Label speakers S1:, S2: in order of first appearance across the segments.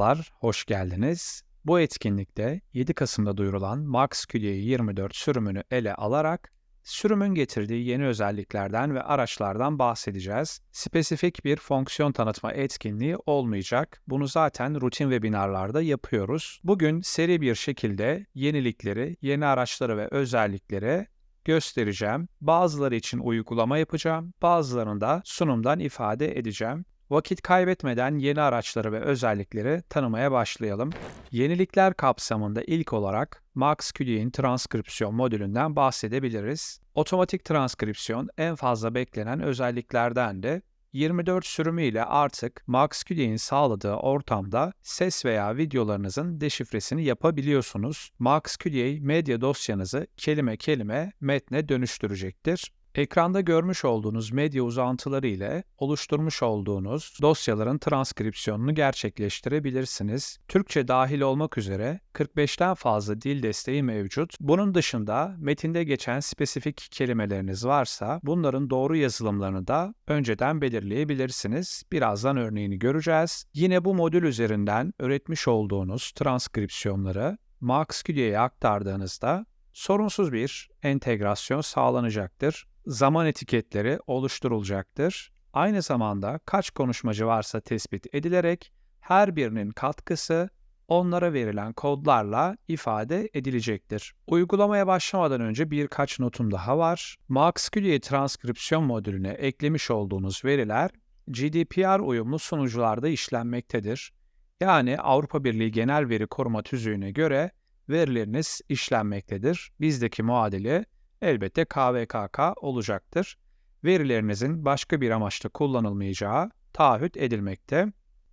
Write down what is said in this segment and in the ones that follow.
S1: Merhabalar, hoş geldiniz. Bu etkinlikte 7 Kasım'da duyurulan Max QA 24 sürümünü ele alarak sürümün getirdiği yeni özelliklerden ve araçlardan bahsedeceğiz. Spesifik bir fonksiyon tanıtma etkinliği olmayacak. Bunu zaten rutin webinarlarda yapıyoruz. Bugün seri bir şekilde yenilikleri, yeni araçları ve özellikleri göstereceğim. Bazıları için uygulama yapacağım, bazılarını da sunumdan ifade edeceğim. Vakit kaybetmeden yeni araçları ve özellikleri tanımaya başlayalım. Yenilikler kapsamında ilk olarak MaxQD'in transkripsiyon modülünden bahsedebiliriz. Otomatik transkripsiyon en fazla beklenen özelliklerden de 24 sürümü ile artık MaxQD'in sağladığı ortamda ses veya videolarınızın deşifresini yapabiliyorsunuz. MaxQDA medya dosyanızı kelime kelime metne dönüştürecektir. Ekranda görmüş olduğunuz medya uzantıları ile oluşturmuş olduğunuz dosyaların transkripsiyonunu gerçekleştirebilirsiniz. Türkçe dahil olmak üzere 45'ten fazla dil desteği mevcut. Bunun dışında metinde geçen spesifik kelimeleriniz varsa bunların doğru yazılımlarını da önceden belirleyebilirsiniz. Birazdan örneğini göreceğiz. Yine bu modül üzerinden üretmiş olduğunuz transkripsiyonları MaxQD'ye aktardığınızda sorunsuz bir entegrasyon sağlanacaktır zaman etiketleri oluşturulacaktır. Aynı zamanda kaç konuşmacı varsa tespit edilerek her birinin katkısı onlara verilen kodlarla ifade edilecektir. Uygulamaya başlamadan önce birkaç notum daha var. MaxQDA transkripsiyon modülüne eklemiş olduğunuz veriler GDPR uyumlu sunucularda işlenmektedir. Yani Avrupa Birliği Genel Veri Koruma Tüzüğü'ne göre verileriniz işlenmektedir. Bizdeki muadili elbette KVKK olacaktır. Verilerinizin başka bir amaçla kullanılmayacağı taahhüt edilmekte.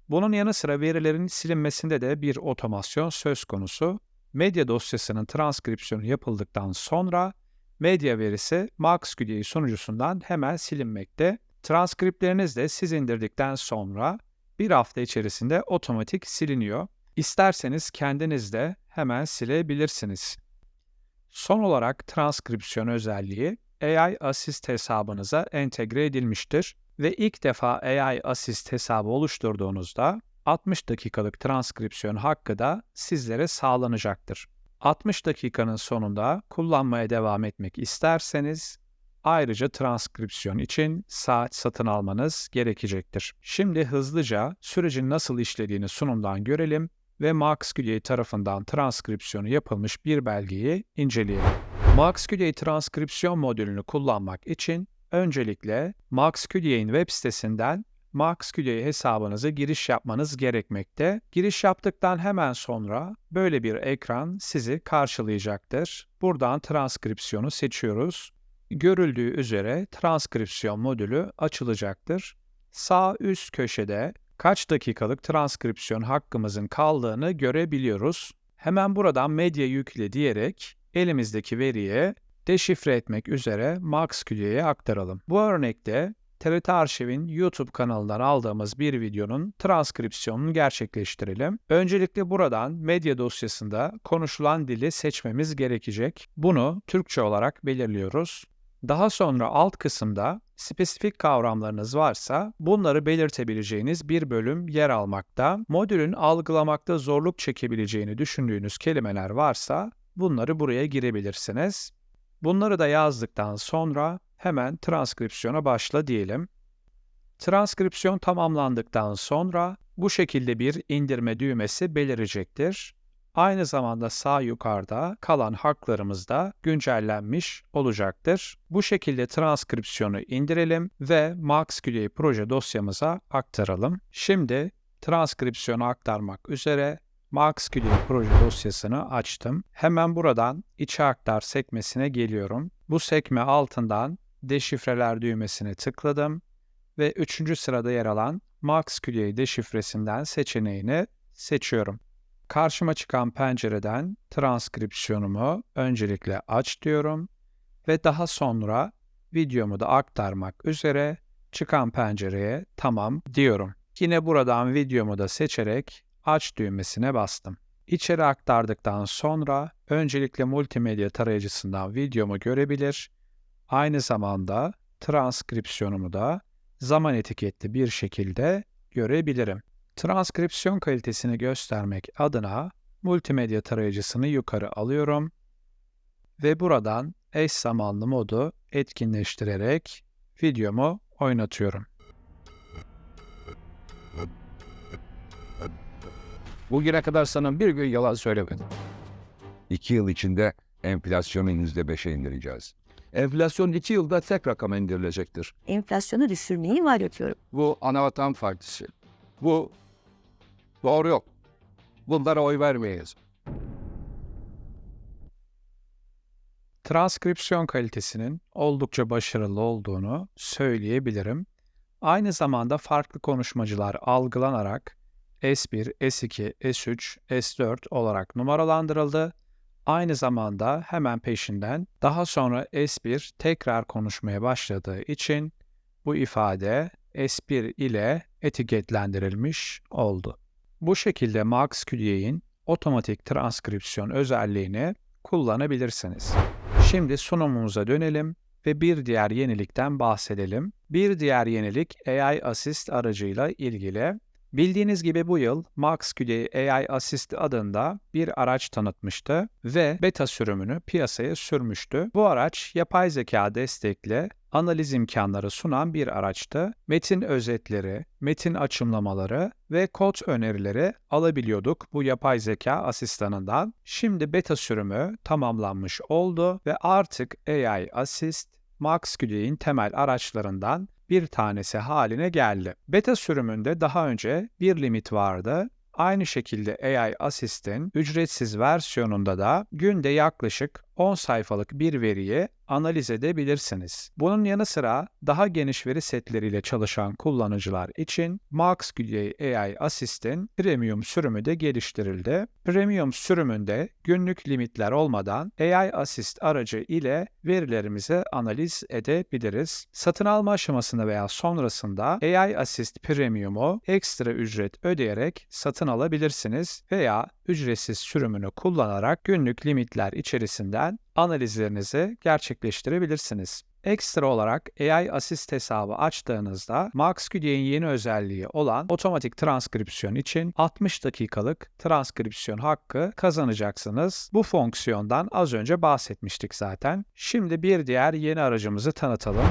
S1: Bunun yanı sıra verilerin silinmesinde de bir otomasyon söz konusu. Medya dosyasının transkripsiyonu yapıldıktan sonra medya verisi MaxQDA sunucusundan hemen silinmekte. Transkriptleriniz de siz indirdikten sonra bir hafta içerisinde otomatik siliniyor. İsterseniz kendiniz de hemen silebilirsiniz. Son olarak transkripsiyon özelliği AI Assist hesabınıza entegre edilmiştir ve ilk defa AI Assist hesabı oluşturduğunuzda 60 dakikalık transkripsiyon hakkı da sizlere sağlanacaktır. 60 dakikanın sonunda kullanmaya devam etmek isterseniz ayrıca transkripsiyon için saat satın almanız gerekecektir. Şimdi hızlıca sürecin nasıl işlediğini sunumdan görelim ve MaxQDA tarafından transkripsiyonu yapılmış bir belgeyi inceleyelim. MaxQDA transkripsiyon modülünü kullanmak için öncelikle MaxQDA'nın web sitesinden MaxQDA hesabınıza giriş yapmanız gerekmekte. Giriş yaptıktan hemen sonra böyle bir ekran sizi karşılayacaktır. Buradan transkripsiyonu seçiyoruz. Görüldüğü üzere transkripsiyon modülü açılacaktır. Sağ üst köşede kaç dakikalık transkripsiyon hakkımızın kaldığını görebiliyoruz. Hemen buradan medya yükle diyerek elimizdeki veriyi deşifre etmek üzere MaxQD'ye aktaralım. Bu örnekte TRT Arşiv'in YouTube kanalından aldığımız bir videonun transkripsiyonunu gerçekleştirelim. Öncelikle buradan medya dosyasında konuşulan dili seçmemiz gerekecek. Bunu Türkçe olarak belirliyoruz. Daha sonra alt kısımda spesifik kavramlarınız varsa bunları belirtebileceğiniz bir bölüm yer almakta. Modülün algılamakta zorluk çekebileceğini düşündüğünüz kelimeler varsa bunları buraya girebilirsiniz. Bunları da yazdıktan sonra hemen transkripsiyona başla diyelim. Transkripsiyon tamamlandıktan sonra bu şekilde bir indirme düğmesi belirecektir. Aynı zamanda sağ yukarıda kalan haklarımız da güncellenmiş olacaktır. Bu şekilde transkripsiyonu indirelim ve MaxQDA proje dosyamıza aktaralım. Şimdi transkripsiyonu aktarmak üzere MaxQDA proje dosyasını açtım. Hemen buradan içe aktar sekmesine geliyorum. Bu sekme altından deşifreler düğmesine tıkladım ve 3. sırada yer alan MaxQDA deşifresinden seçeneğini seçiyorum. Karşıma çıkan pencereden transkripsiyonumu öncelikle aç diyorum ve daha sonra videomu da aktarmak üzere çıkan pencereye tamam diyorum. Yine buradan videomu da seçerek aç düğmesine bastım. İçeri aktardıktan sonra öncelikle multimedya tarayıcısından videomu görebilir. Aynı zamanda transkripsiyonumu da zaman etiketli bir şekilde görebilirim. Transkripsiyon kalitesini göstermek adına multimedya tarayıcısını yukarı alıyorum ve buradan eş zamanlı modu etkinleştirerek videomu oynatıyorum.
S2: Bugüne kadar sana bir gün yalan söylemedim.
S3: İki yıl içinde enflasyonu yüzde beşe indireceğiz.
S2: Enflasyon iki yılda tek rakama indirilecektir.
S4: enflasyonu düşürmeyi vaat ediyorum.
S2: Bu anavatan partisi. Bu doğru yok. Bunlara oy vermeyiz.
S1: Transkripsiyon kalitesinin oldukça başarılı olduğunu söyleyebilirim. Aynı zamanda farklı konuşmacılar algılanarak S1, S2, S3, S4 olarak numaralandırıldı. Aynı zamanda hemen peşinden daha sonra S1 tekrar konuşmaya başladığı için bu ifade S1 ile etiketlendirilmiş oldu. Bu şekilde Max QD'nin otomatik transkripsiyon özelliğini kullanabilirsiniz. Şimdi sunumumuza dönelim ve bir diğer yenilikten bahsedelim. Bir diğer yenilik AI Assist aracıyla ilgili. Bildiğiniz gibi bu yıl MaxQD AI Assist adında bir araç tanıtmıştı ve beta sürümünü piyasaya sürmüştü. Bu araç yapay zeka destekli analiz imkanları sunan bir araçtı. Metin özetleri, metin açımlamaları ve kod önerileri alabiliyorduk bu yapay zeka asistanından. Şimdi beta sürümü tamamlanmış oldu ve artık AI Assist MaxQD'nin temel araçlarından bir tanesi haline geldi. Beta sürümünde daha önce bir limit vardı. Aynı şekilde AI Assist'in ücretsiz versiyonunda da günde yaklaşık 10 sayfalık bir veriyi analiz edebilirsiniz. Bunun yanı sıra daha geniş veri setleriyle çalışan kullanıcılar için MaxQDA AI Assist'in Premium sürümü de geliştirildi. Premium sürümünde günlük limitler olmadan AI Assist aracı ile verilerimizi analiz edebiliriz. Satın alma aşamasında veya sonrasında AI Assist Premium'u ekstra ücret ödeyerek satın alabilirsiniz veya ücretsiz sürümünü kullanarak günlük limitler içerisinden analizlerinizi gerçekleştirebilirsiniz. Ekstra olarak AI Assist hesabı açtığınızda MaxQD'nin yeni özelliği olan otomatik transkripsiyon için 60 dakikalık transkripsiyon hakkı kazanacaksınız. Bu fonksiyondan az önce bahsetmiştik zaten. Şimdi bir diğer yeni aracımızı tanıtalım.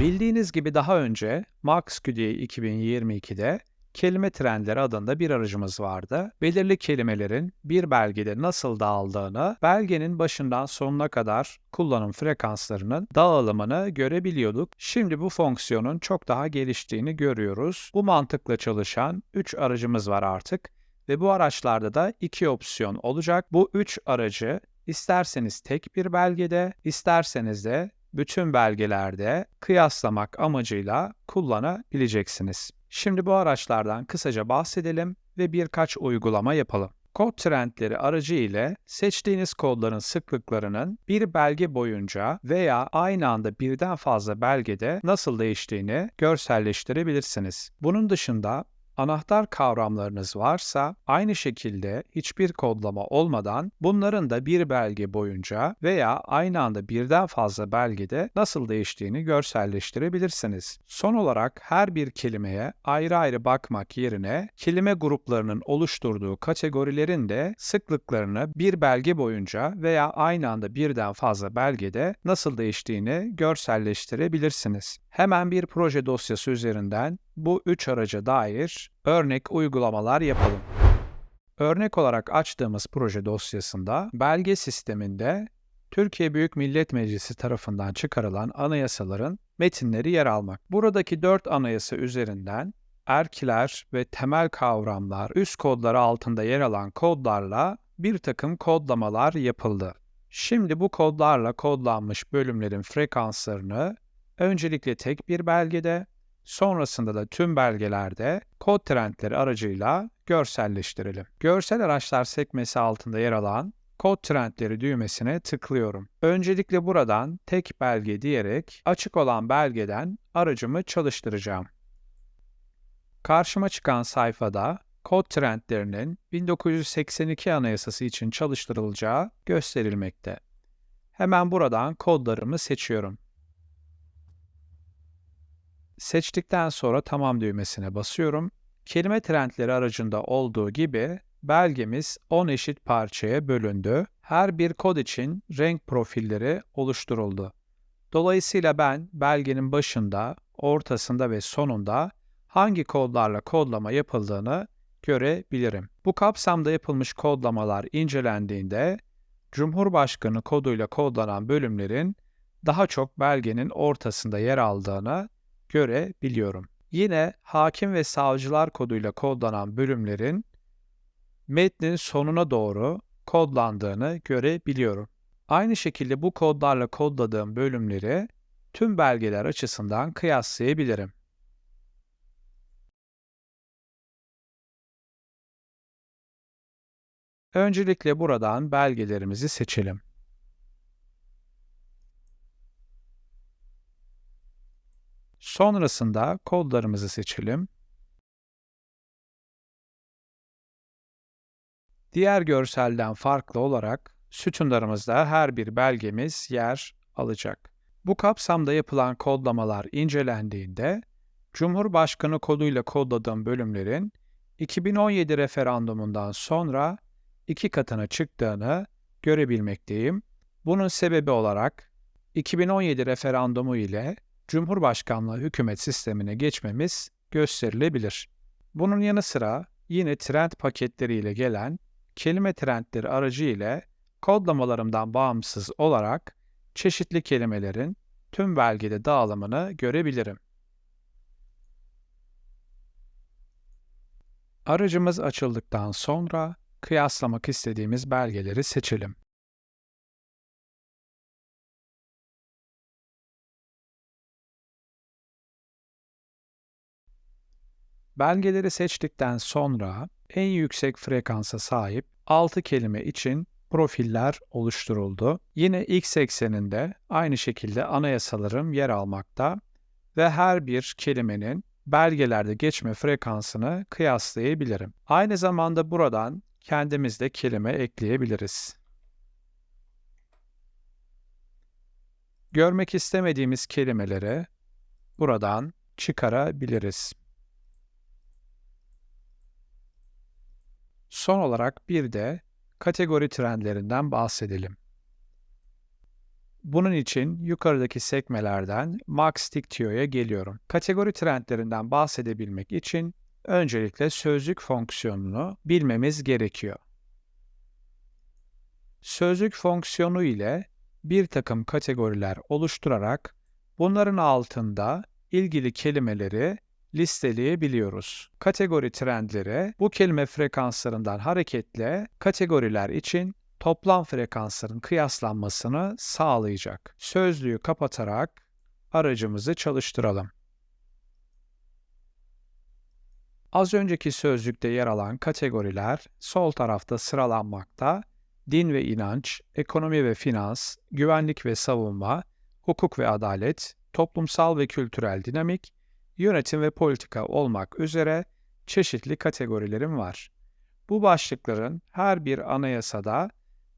S1: Bildiğiniz gibi daha önce MaxQD 2022'de Kelime trendleri adında bir aracımız vardı. Belirli kelimelerin bir belgede nasıl dağıldığını, belgenin başından sonuna kadar kullanım frekanslarının dağılımını görebiliyorduk. Şimdi bu fonksiyonun çok daha geliştiğini görüyoruz. Bu mantıkla çalışan 3 aracımız var artık ve bu araçlarda da iki opsiyon olacak. Bu üç aracı isterseniz tek bir belgede, isterseniz de bütün belgelerde kıyaslamak amacıyla kullanabileceksiniz. Şimdi bu araçlardan kısaca bahsedelim ve birkaç uygulama yapalım. Kod trendleri aracı ile seçtiğiniz kodların sıklıklarının bir belge boyunca veya aynı anda birden fazla belgede nasıl değiştiğini görselleştirebilirsiniz. Bunun dışında anahtar kavramlarınız varsa aynı şekilde hiçbir kodlama olmadan bunların da bir belge boyunca veya aynı anda birden fazla belgede nasıl değiştiğini görselleştirebilirsiniz. Son olarak her bir kelimeye ayrı ayrı bakmak yerine kelime gruplarının oluşturduğu kategorilerin de sıklıklarını bir belge boyunca veya aynı anda birden fazla belgede nasıl değiştiğini görselleştirebilirsiniz. Hemen bir proje dosyası üzerinden bu üç araca dair örnek uygulamalar yapalım. Örnek olarak açtığımız proje dosyasında belge sisteminde Türkiye Büyük Millet Meclisi tarafından çıkarılan anayasaların metinleri yer almak. Buradaki dört anayasa üzerinden erkiler ve temel kavramlar üst kodları altında yer alan kodlarla bir takım kodlamalar yapıldı. Şimdi bu kodlarla kodlanmış bölümlerin frekanslarını öncelikle tek bir belgede, sonrasında da tüm belgelerde kod trendleri aracıyla görselleştirelim. Görsel araçlar sekmesi altında yer alan kod trendleri düğmesine tıklıyorum. Öncelikle buradan tek belge diyerek açık olan belgeden aracımı çalıştıracağım. Karşıma çıkan sayfada kod trendlerinin 1982 Anayasası için çalıştırılacağı gösterilmekte. Hemen buradan kodlarımı seçiyorum. Seçtikten sonra tamam düğmesine basıyorum. Kelime trendleri aracında olduğu gibi belgemiz 10 eşit parçaya bölündü. Her bir kod için renk profilleri oluşturuldu. Dolayısıyla ben belgenin başında, ortasında ve sonunda hangi kodlarla kodlama yapıldığını görebilirim. Bu kapsamda yapılmış kodlamalar incelendiğinde Cumhurbaşkanı koduyla kodlanan bölümlerin daha çok belgenin ortasında yer aldığını görebiliyorum. Yine hakim ve savcılar koduyla kodlanan bölümlerin metnin sonuna doğru kodlandığını görebiliyorum. Aynı şekilde bu kodlarla kodladığım bölümleri tüm belgeler açısından kıyaslayabilirim. Öncelikle buradan belgelerimizi seçelim. Sonrasında kodlarımızı seçelim. Diğer görselden farklı olarak sütunlarımızda her bir belgemiz yer alacak. Bu kapsamda yapılan kodlamalar incelendiğinde Cumhurbaşkanı koduyla kodladığım bölümlerin 2017 referandumundan sonra iki katına çıktığını görebilmekteyim. Bunun sebebi olarak 2017 referandumu ile Cumhurbaşkanlığı hükümet sistemine geçmemiz gösterilebilir. Bunun yanı sıra yine trend paketleriyle gelen kelime trendleri aracı ile kodlamalarımdan bağımsız olarak çeşitli kelimelerin tüm belgede dağılımını görebilirim. Aracımız açıldıktan sonra kıyaslamak istediğimiz belgeleri seçelim. Belgeleri seçtikten sonra en yüksek frekansa sahip 6 kelime için profiller oluşturuldu. Yine X ekseninde aynı şekilde anayasalarım yer almakta ve her bir kelimenin belgelerde geçme frekansını kıyaslayabilirim. Aynı zamanda buradan kendimiz de kelime ekleyebiliriz. Görmek istemediğimiz kelimeleri buradan çıkarabiliriz. Son olarak bir de kategori trendlerinden bahsedelim. Bunun için yukarıdaki sekmelerden Max Dictio'ya geliyorum. Kategori trendlerinden bahsedebilmek için öncelikle sözlük fonksiyonunu bilmemiz gerekiyor. Sözlük fonksiyonu ile bir takım kategoriler oluşturarak bunların altında ilgili kelimeleri listeleyebiliyoruz. Kategori trendleri bu kelime frekanslarından hareketle kategoriler için toplam frekansların kıyaslanmasını sağlayacak. Sözlüğü kapatarak aracımızı çalıştıralım. Az önceki sözlükte yer alan kategoriler sol tarafta sıralanmakta. Din ve inanç, ekonomi ve finans, güvenlik ve savunma, hukuk ve adalet, toplumsal ve kültürel dinamik, yönetim ve politika olmak üzere çeşitli kategorilerim var. Bu başlıkların her bir anayasada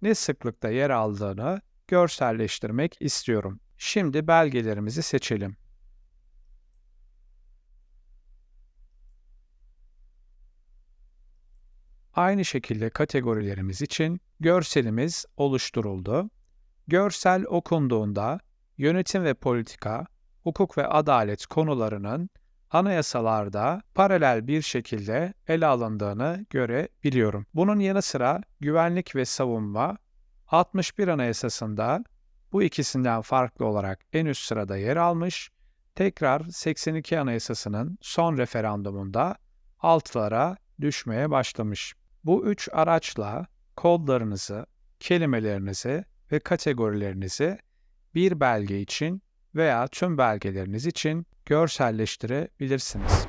S1: ne sıklıkta yer aldığını görselleştirmek istiyorum. Şimdi belgelerimizi seçelim. Aynı şekilde kategorilerimiz için görselimiz oluşturuldu. Görsel okunduğunda yönetim ve politika, hukuk ve adalet konularının anayasalarda paralel bir şekilde ele alındığını görebiliyorum. Bunun yanı sıra güvenlik ve savunma 61 Anayasası'nda bu ikisinden farklı olarak en üst sırada yer almış, tekrar 82 Anayasası'nın son referandumunda altlara düşmeye başlamış. Bu üç araçla kodlarınızı, kelimelerinizi ve kategorilerinizi bir belge için veya tüm belgeleriniz için görselleştirebilirsiniz.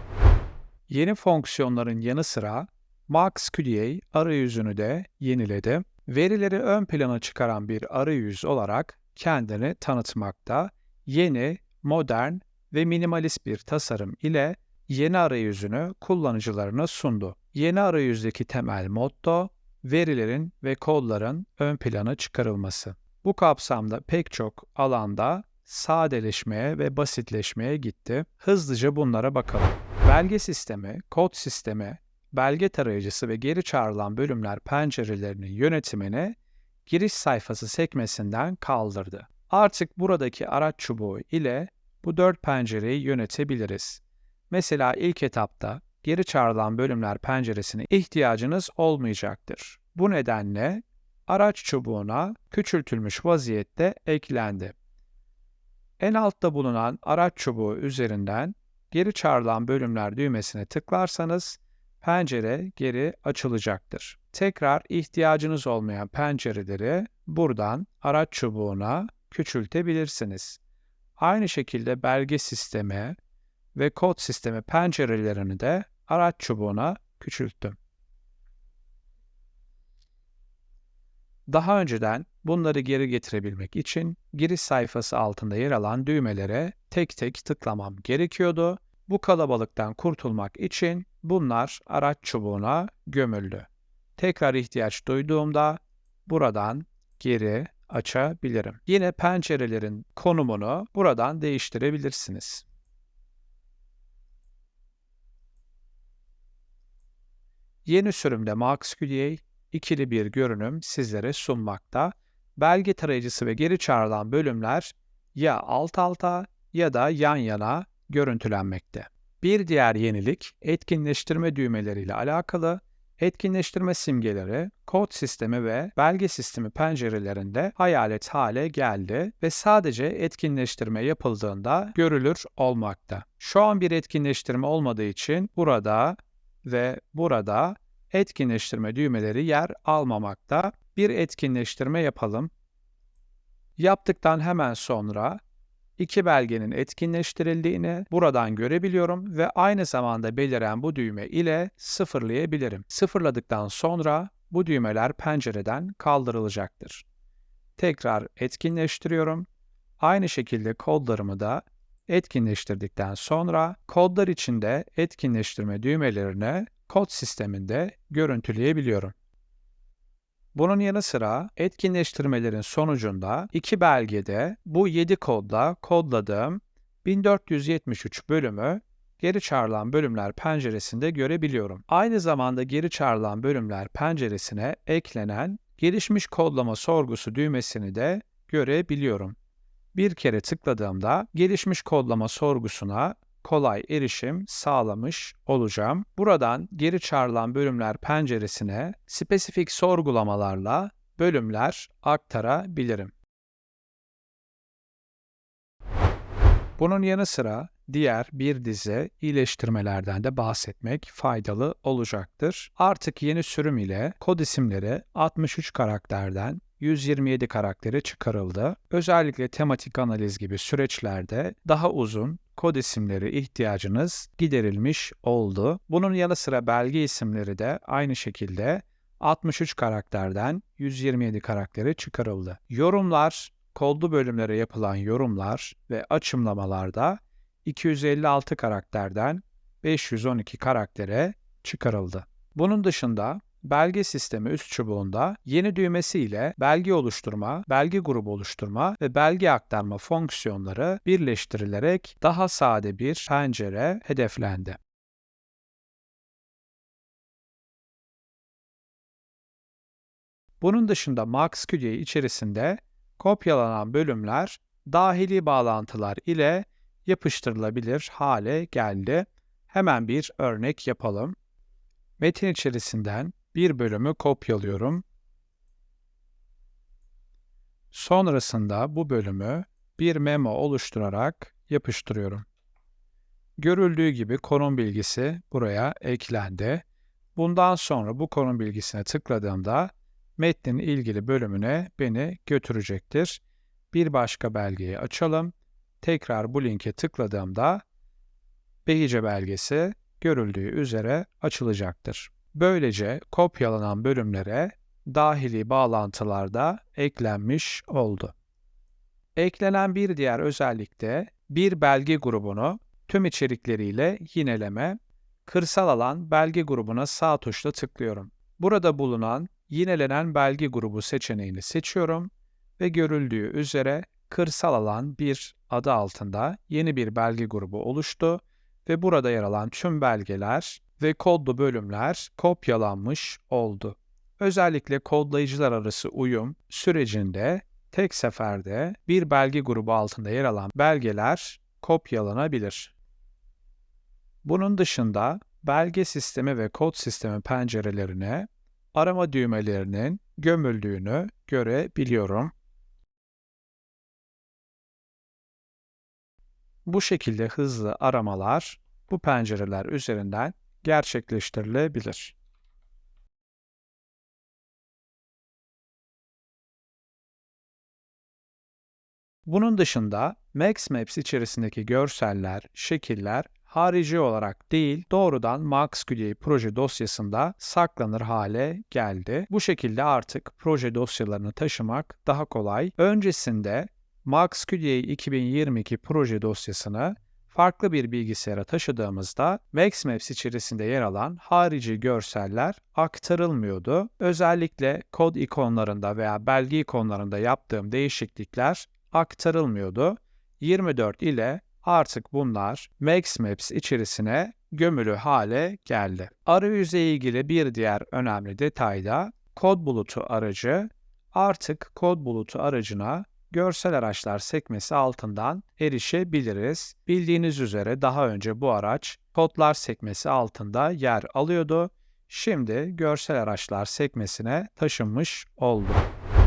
S1: Yeni fonksiyonların yanı sıra MaxQDA arayüzünü de yeniledi. Verileri ön plana çıkaran bir arayüz olarak kendini tanıtmakta, yeni, modern ve minimalist bir tasarım ile yeni arayüzünü kullanıcılarına sundu. Yeni arayüzdeki temel motto, verilerin ve kodların ön plana çıkarılması. Bu kapsamda pek çok alanda sadeleşmeye ve basitleşmeye gitti. Hızlıca bunlara bakalım. Belge sistemi, kod sistemi, belge tarayıcısı ve geri çağrılan bölümler pencerelerinin yönetimini giriş sayfası sekmesinden kaldırdı. Artık buradaki araç çubuğu ile bu dört pencereyi yönetebiliriz. Mesela ilk etapta geri çağrılan bölümler penceresine ihtiyacınız olmayacaktır. Bu nedenle araç çubuğuna küçültülmüş vaziyette eklendi. En altta bulunan araç çubuğu üzerinden geri çağrılan bölümler düğmesine tıklarsanız pencere geri açılacaktır. Tekrar ihtiyacınız olmayan pencereleri buradan araç çubuğuna küçültebilirsiniz. Aynı şekilde belge sistemi ve kod sistemi pencerelerini de araç çubuğuna küçülttüm. Daha önceden bunları geri getirebilmek için giriş sayfası altında yer alan düğmelere tek tek tıklamam gerekiyordu. Bu kalabalıktan kurtulmak için bunlar araç çubuğuna gömüldü. Tekrar ihtiyaç duyduğumda buradan geri açabilirim. Yine pencerelerin konumunu buradan değiştirebilirsiniz. Yeni sürümde MaxQDA ikili bir görünüm sizlere sunmakta. Belge tarayıcısı ve geri çağrılan bölümler ya alt alta ya da yan yana görüntülenmekte. Bir diğer yenilik etkinleştirme düğmeleriyle alakalı. Etkinleştirme simgeleri, kod sistemi ve belge sistemi pencerelerinde hayalet hale geldi ve sadece etkinleştirme yapıldığında görülür olmakta. Şu an bir etkinleştirme olmadığı için burada ve burada etkinleştirme düğmeleri yer almamakta. Bir etkinleştirme yapalım. Yaptıktan hemen sonra iki belgenin etkinleştirildiğini buradan görebiliyorum ve aynı zamanda beliren bu düğme ile sıfırlayabilirim. Sıfırladıktan sonra bu düğmeler pencereden kaldırılacaktır. Tekrar etkinleştiriyorum. Aynı şekilde kodlarımı da etkinleştirdikten sonra kodlar içinde etkinleştirme düğmelerini kod sisteminde görüntüleyebiliyorum. Bunun yanı sıra etkinleştirmelerin sonucunda iki belgede bu 7 kodla kodladığım 1473 bölümü geri çağrılan bölümler penceresinde görebiliyorum. Aynı zamanda geri çağrılan bölümler penceresine eklenen gelişmiş kodlama sorgusu düğmesini de görebiliyorum. Bir kere tıkladığımda gelişmiş kodlama sorgusuna kolay erişim sağlamış olacağım. Buradan geri çağrılan bölümler penceresine spesifik sorgulamalarla bölümler aktarabilirim. Bunun yanı sıra diğer bir dizi iyileştirmelerden de bahsetmek faydalı olacaktır. Artık yeni sürüm ile kod isimleri 63 karakterden 127 karaktere çıkarıldı. Özellikle tematik analiz gibi süreçlerde daha uzun kod isimleri ihtiyacınız giderilmiş oldu. Bunun yanı sıra belge isimleri de aynı şekilde 63 karakterden 127 karaktere çıkarıldı. Yorumlar, kodlu bölümlere yapılan yorumlar ve açımlamalarda 256 karakterden 512 karaktere çıkarıldı. Bunun dışında belge sistemi üst çubuğunda yeni düğmesi ile belge oluşturma, belge grubu oluşturma ve belge aktarma fonksiyonları birleştirilerek daha sade bir pencere hedeflendi. Bunun dışında MaxQDA içerisinde kopyalanan bölümler dahili bağlantılar ile yapıştırılabilir hale geldi. Hemen bir örnek yapalım. Metin içerisinden bir bölümü kopyalıyorum. Sonrasında bu bölümü bir memo oluşturarak yapıştırıyorum. Görüldüğü gibi konum bilgisi buraya eklendi. Bundan sonra bu konum bilgisine tıkladığımda metnin ilgili bölümüne beni götürecektir. Bir başka belgeyi açalım. Tekrar bu linke tıkladığımda Behice belgesi görüldüğü üzere açılacaktır. Böylece kopyalanan bölümlere dahili bağlantılar da eklenmiş oldu. Eklenen bir diğer özellik de bir belge grubunu tüm içerikleriyle yineleme. Kırsal alan belge grubuna sağ tuşla tıklıyorum. Burada bulunan yinelenen belge grubu seçeneğini seçiyorum ve görüldüğü üzere kırsal alan bir adı altında yeni bir belge grubu oluştu ve burada yer alan tüm belgeler ve kodlu bölümler kopyalanmış oldu. Özellikle kodlayıcılar arası uyum sürecinde tek seferde bir belge grubu altında yer alan belgeler kopyalanabilir. Bunun dışında belge sistemi ve kod sistemi pencerelerine arama düğmelerinin gömüldüğünü görebiliyorum. Bu şekilde hızlı aramalar bu pencereler üzerinden gerçekleştirilebilir. Bunun dışında Max Maps içerisindeki görseller, şekiller harici olarak değil doğrudan MaxQDA proje dosyasında saklanır hale geldi. Bu şekilde artık proje dosyalarını taşımak daha kolay. Öncesinde MaxQDA 2022 proje dosyasını farklı bir bilgisayara taşıdığımızda Max Maps içerisinde yer alan harici görseller aktarılmıyordu. Özellikle kod ikonlarında veya belge ikonlarında yaptığım değişiklikler aktarılmıyordu. 24 ile artık bunlar Max Maps içerisine gömülü hale geldi. Arayüze ilgili bir diğer önemli detay da kod bulutu aracı artık kod bulutu aracına görsel araçlar sekmesi altından erişebiliriz. Bildiğiniz üzere daha önce bu araç kodlar sekmesi altında yer alıyordu. Şimdi görsel araçlar sekmesine taşınmış oldu.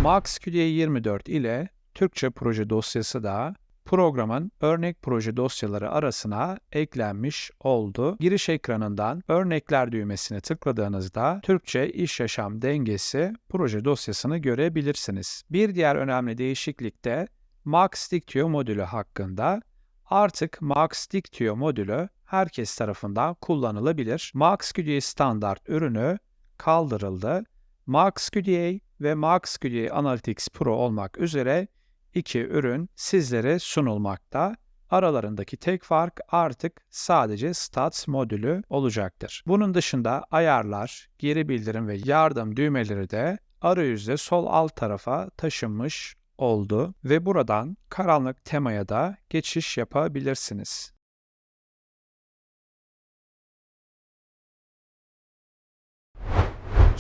S1: MaxQDA 24 ile Türkçe proje dosyası da programın örnek proje dosyaları arasına eklenmiş oldu. Giriş ekranından örnekler düğmesine tıkladığınızda Türkçe iş yaşam dengesi proje dosyasını görebilirsiniz. Bir diğer önemli değişiklik de Max Dictio modülü hakkında. Artık Max Dictio modülü herkes tarafından kullanılabilir. MaxQDA standart ürünü kaldırıldı. MaxQDA ve MaxQDA Analytics Pro olmak üzere iki ürün sizlere sunulmakta. Aralarındaki tek fark artık sadece Stats modülü olacaktır. Bunun dışında ayarlar, geri bildirim ve yardım düğmeleri de arayüzde sol alt tarafa taşınmış oldu ve buradan karanlık temaya da geçiş yapabilirsiniz.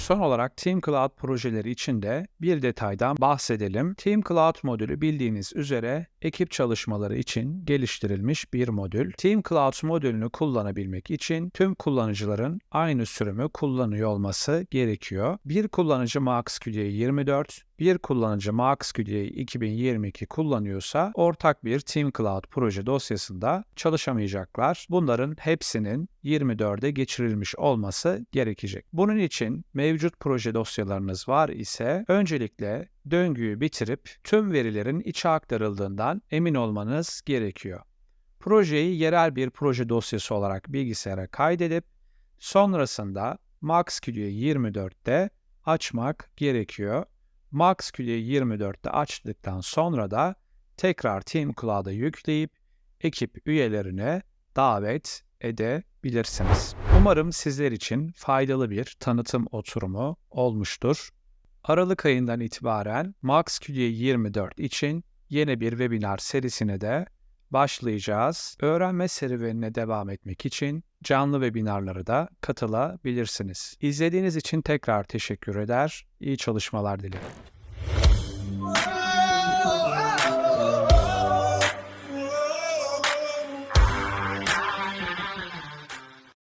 S1: Son olarak Team Cloud projeleri için de bir detaydan bahsedelim. Team Cloud modülü bildiğiniz üzere ekip çalışmaları için geliştirilmiş bir modül. Team Cloud modülünü kullanabilmek için tüm kullanıcıların aynı sürümü kullanıyor olması gerekiyor. Bir kullanıcı MaxQDA 24, bir kullanıcı MaxQDA 2022 kullanıyorsa ortak bir Team Cloud proje dosyasında çalışamayacaklar. Bunların hepsinin 24'e geçirilmiş olması gerekecek. Bunun için mevcut proje dosyalarınız var ise öncelikle döngüyü bitirip tüm verilerin içe aktarıldığından emin olmanız gerekiyor. Projeyi yerel bir proje dosyası olarak bilgisayara kaydedip sonrasında MaxQDA 24'te açmak gerekiyor. MaxQDA 24'te açtıktan sonra da tekrar Team Cloud'a yükleyip ekip üyelerine davet edebilirsiniz. Umarım sizler için faydalı bir tanıtım oturumu olmuştur. Aralık ayından itibaren MaxQDA 24 için yeni bir webinar serisine de başlayacağız. Öğrenme serüvenine devam etmek için canlı webinarlara da katılabilirsiniz. İzlediğiniz için tekrar teşekkür eder. İyi çalışmalar dilerim.